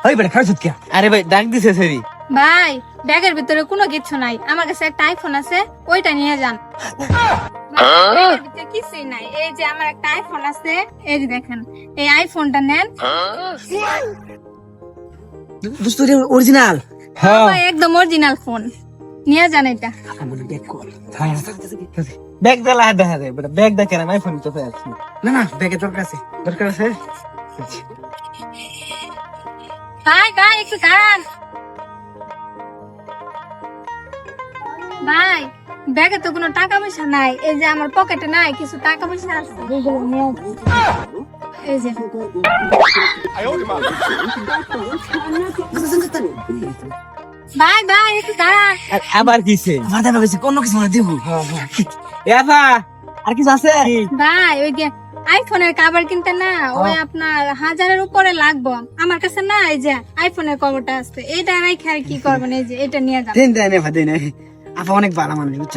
ওই বেটা খারাপ কে আরে ভাই ডাক দিছে সেরি। ভাই ব্যাগের ভিতরে কোনো কিছু নাই। আমার কাছে একটা আইফোন আছে ওইটা নিয়ে যান। ভাই, কিছুই নাই। এই যে আমার একটা আইফোন আছে এই যে দেখেন এই আইফোনটা নেন। দোস্ত অরিজিনাল হ্যাঁ একদম অরিজিনাল ফোন নিয়ে যান এটা। ব্যাগ কল ব্যাগ দালা হাত দেখা যায় বেটা ব্যাগ দেখে না আইফোন তো না না ব্যাগে দরকার আছে। দরকার আছে? ভাই ভাই একটু দাঁড়ান। ভাই ব্যাগে তো কোনো টাকা পয়সা নাই। এই যে আমার পকেটে নাই কিছু টাকা পয়সা আছে। এই যে। ভাই ভাই একটু দাঁড়ান। আবার কিছে আমার দাবা বেশি কোনো কিছু মানে দেবো। এফা আর কিছু আছে? ভাই ওই যে আইফোনের কাভার কিনতে না ওই আপনার হাজারের উপরে লাগবো। আমার কাছে না এই যে আইফোনের কভারটা আছে এটা রাইখে আর কি করবেন এই যে এটা নিয়ে যান দেন দেন এফা দেন আপা অনেক ভালো মানুষ বুঝছ?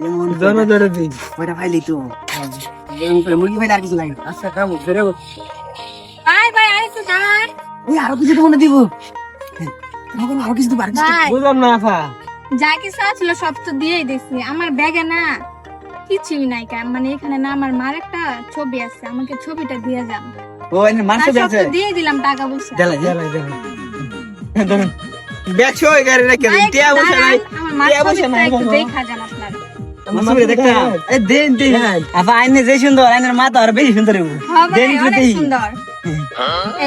যেমন জন ধরে দিন ওইটা ভাইলি তো। মুরগি ভাইলে আর কিছু লাগে আচ্ছা কাম ধরে ভাই ভাই আরও কিছু তো দিব? তখন আরও কিছু দিব বুঝলাম না আফা যা কিছু সব তো দিয়েই দিছি। আমার ব্যাগে না কিছুই নাই মানে এখানে না আমার মার একটা ছবি আছে আমাকে ছবিটা দিয়ে যান। ও এনে তার মারছে সব আছে? দিয়ে দিলাম টাকা জ্বালা জ্বালাই জ্বালাই ধরুন ব্যাগ সই গাড়ি রেখে দিন টিয়া বসে নাই মার টিয়া বসে নাই দেখা যান আপনার। মাসুরে দেখতাম এ দেন দেন। আপা আইনে যে সুন্দর আইনের মাথা আর বেশি সুন্দর হ্যাঁ ভাই, অনেক সুন্দর।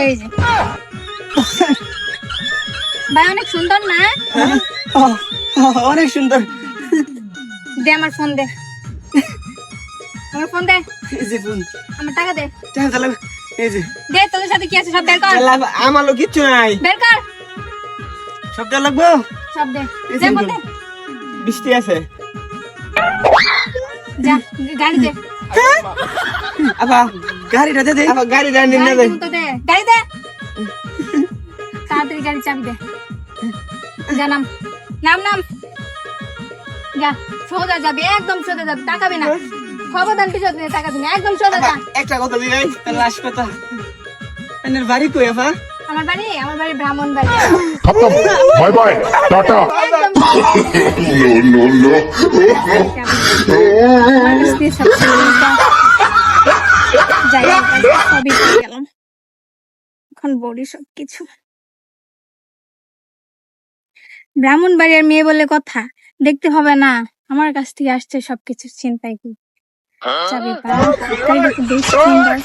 এই যে। ভাই অনেক সুন্দর না? ও, ও, অনেক সুন্দর। দে আমার ফোন দে। আমার ফোন দে। এই যে ফোন। আমার টাকা দে। টাকা চালাবে এই যে। দে তোদের সাথে কি আছে সব বের কর। আমার লোক কিচ্ছু নাই। বের কর। সবটা লাগবো? সব দে। দে ফোন দে। বৃষ্টি আছে। যা গাড়ি দে। আপা গাড়িটা দে দে। আপা গাড়ি রান দিন না দে। গাড়ি দে। তাড়াতাড়ি গাড়ি চাবি দে। যা নাম। নাম নাম। যা সোজা যাবি একদম সোজা যাবি। তাকাবি না। খবরদার কিছু টাকা একদম সোজা একটা কথা বিবে কথা? এনের বাড়ি কই আমার বাড়ি আমার বাড়ি ব্রাহ্মণ বাড়ি। খতম bye bye tata. No no no ব্রাহ্মণ বাড়ির মেয়ে বলে কথা দেখতে হবে না। আমার কাছ থেকে আসছে সবকিছু চিন্তায় করি চাবি পাওয়া তাই দেখি বেশ সুন্দর